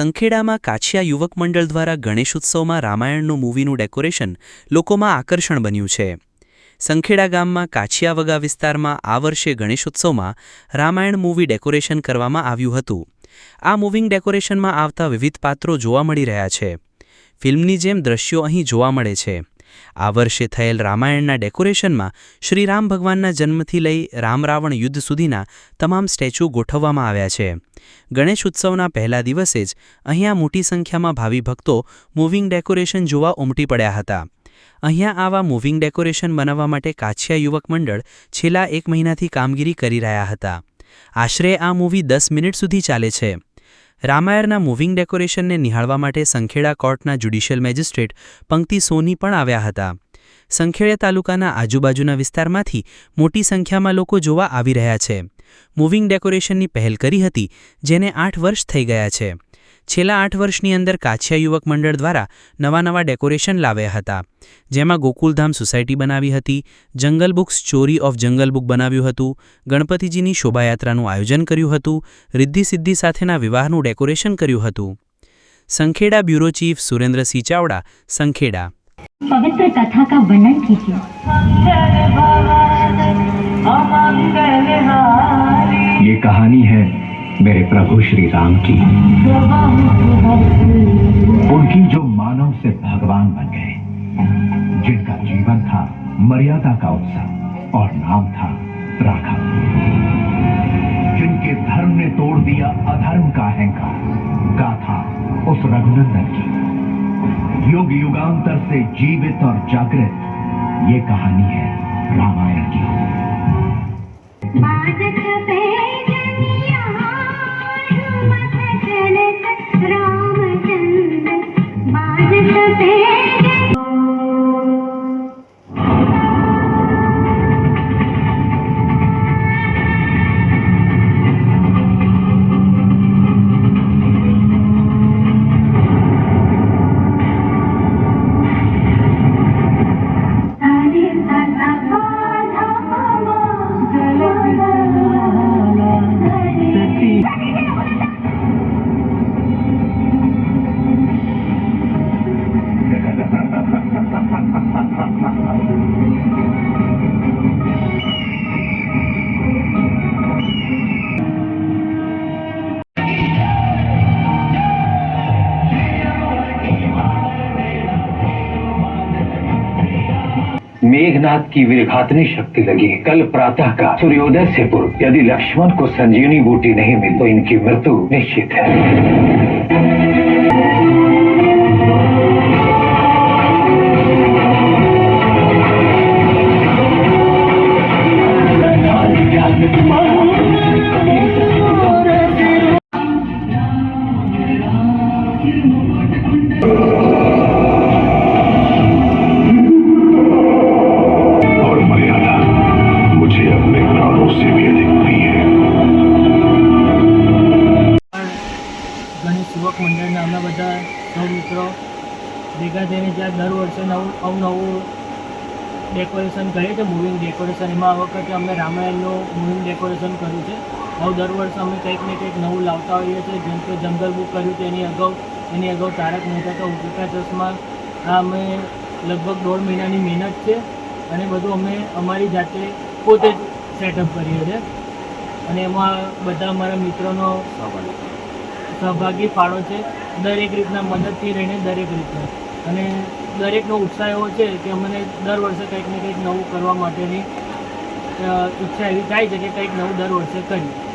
સંખેડામાં કાછિયા યુવક મંડળ દ્વારા ગણેશોત્સવમાં રામાયણનું મૂવીનું ડેકોરેશન લોકોમાં આકર્ષણ બન્યું છે. સંખેડા ગામમાં કાછિયા વગા વિસ્તારમાં આ વર્ષે ગણેશોત્સવમાં રામાયણ મૂવી ડેકોરેશન કરવામાં આવ્યું હતું. આ મૂવિંગ ડેકોરેશનમાં આવતા વિવિધ પાત્રો જોવા મળી રહ્યા છે. ફિલ્મની જેમ દ્રશ્યો અહીં જોવા મળે છે. આ વર્ષે થયેલ રામાયણના ડેકોરેશનમાં શ્રી રામ ભગવાનના જન્મથી લઈ રામ રાવણ યુદ્ધ સુધીના તમામ સ્ટેચ્યુ ગોઠવવામાં આવ્યા છે. ગણેશ ઉત્સવના પહેલા દિવસે જ અહીંયા મોટી સંખ્યામાં ભાવિ ભક્તો મૂવિંગ ડેકોરેશન જોવા ઉમટી પડ્યા હતા. અહીંયા આવા મૂવિંગ ડેકોરેશન બનાવવા માટે કાછિયા યુવક મંડળ છેલ્લા એક મહિનાથી કામગીરી કરી રહ્યા હતા. આશરે આ મૂવી દસ મિનિટ સુધી ચાલે છે. રામાયણના મૂવિંગ ડેકોરેશનને નિહાળવા માટે સંખેડા કોર્ટના જ્યુડિશિયલ મેજિસ્ટ્રેટ પંક્તિ સોની પણ આવ્યા હતા. સંખેડા તાલુકાના આજુબાજુના વિસ્તારમાંથી મોટી સંખ્યામાં લોકો જોવા આવી રહ્યા છે. મૂવિંગ ડેકોરેશનની પહેલ કરી હતી, જેને આઠ વર્ષ થઈ ગયા છે. છેલ્લા આઠ વર્ષની અંદર કાછિયા યુવક મંડળ દ્વારા નવા નવા ડેકોરેશન લાવ્યા હતા જેમાં ગોકુલધામ સોસાયટી બનાવી હતી જંગલ બુક્સ ચોરી ઓફ જંગલ બુક બનાવ્યું હતું ગણપતિજીની શોભાયાત્રાનું આયોજન કર્યું હતું રિદ્ધિ સિદ્ધિ સાથેના વિવાહનું ડેકોરેશન કર્યું હતું સંખેડા બ્યુરો ચીફ સુરેન્દ્રસિંહ ચાવડા સંખેડા पवित्र कथा का वर्णन कीजिए ये कहानी है मेरे प्रभु श्री राम की। उनकी जो मानव से भगवान बन गए, जिनका जीवन था मर्यादा का उत्सव और नाम था राघव जिनके धर्म ने तोड़ दिया अधर्म का अहंकार, गाथा उस रघुनंदन की। युग युगांतर से जीवित और जागृत ये कहानी है रामायण की। मेघनाथ की विघातनी शक्ति लगी। कल प्रातः का सूर्योदय से पूर्व, यदि लक्ष्मण को संजीवनी बूटी नहीं मिली तो इनकी मृत्यु निश्चित है। ગણેશ યુવક મંડળના અમે બધા સૌ મિત્રો ભેગા થઈને જ્યાં દર વર્ષે નવું અવનવું ડેકોરેશન કરીએ છીએ મૂવિંગ ડેકોરેશન એમાં આ વખતે અમે રામાયણનું મૂવિંગ ડેકોરેશન કર્યું છે. હવે દર વર્ષે અમે કંઈક ને કંઈક નવું લાવતા હોઈએ છીએ. જેમ કે જંગલ બુક કર્યું તેની અગાઉ એની અગાઉ તારક મહેતા તો ઉલ્ટા ચશ્મા. આ અમે લગભગ દોઢ મહિનાની મહેનત છે. અને બધું અમે અમારી જાતે પોતે જ સેટઅપ કરીએ છીએ. અને એમાં બધા અમારા મિત્રોનો સહભાગી ફાળો છે. દરેક રીતના મદદથી રહીને દરેક રીતના. અને દરેકનો ઉત્સાહ એવો છે કે અમને દર વર્ષે કંઈક ને કંઈક નવું કરવા માટેની ઈચ્છા એવી થાય છે કે કંઈક નવું દર વર્ષે કરીએ.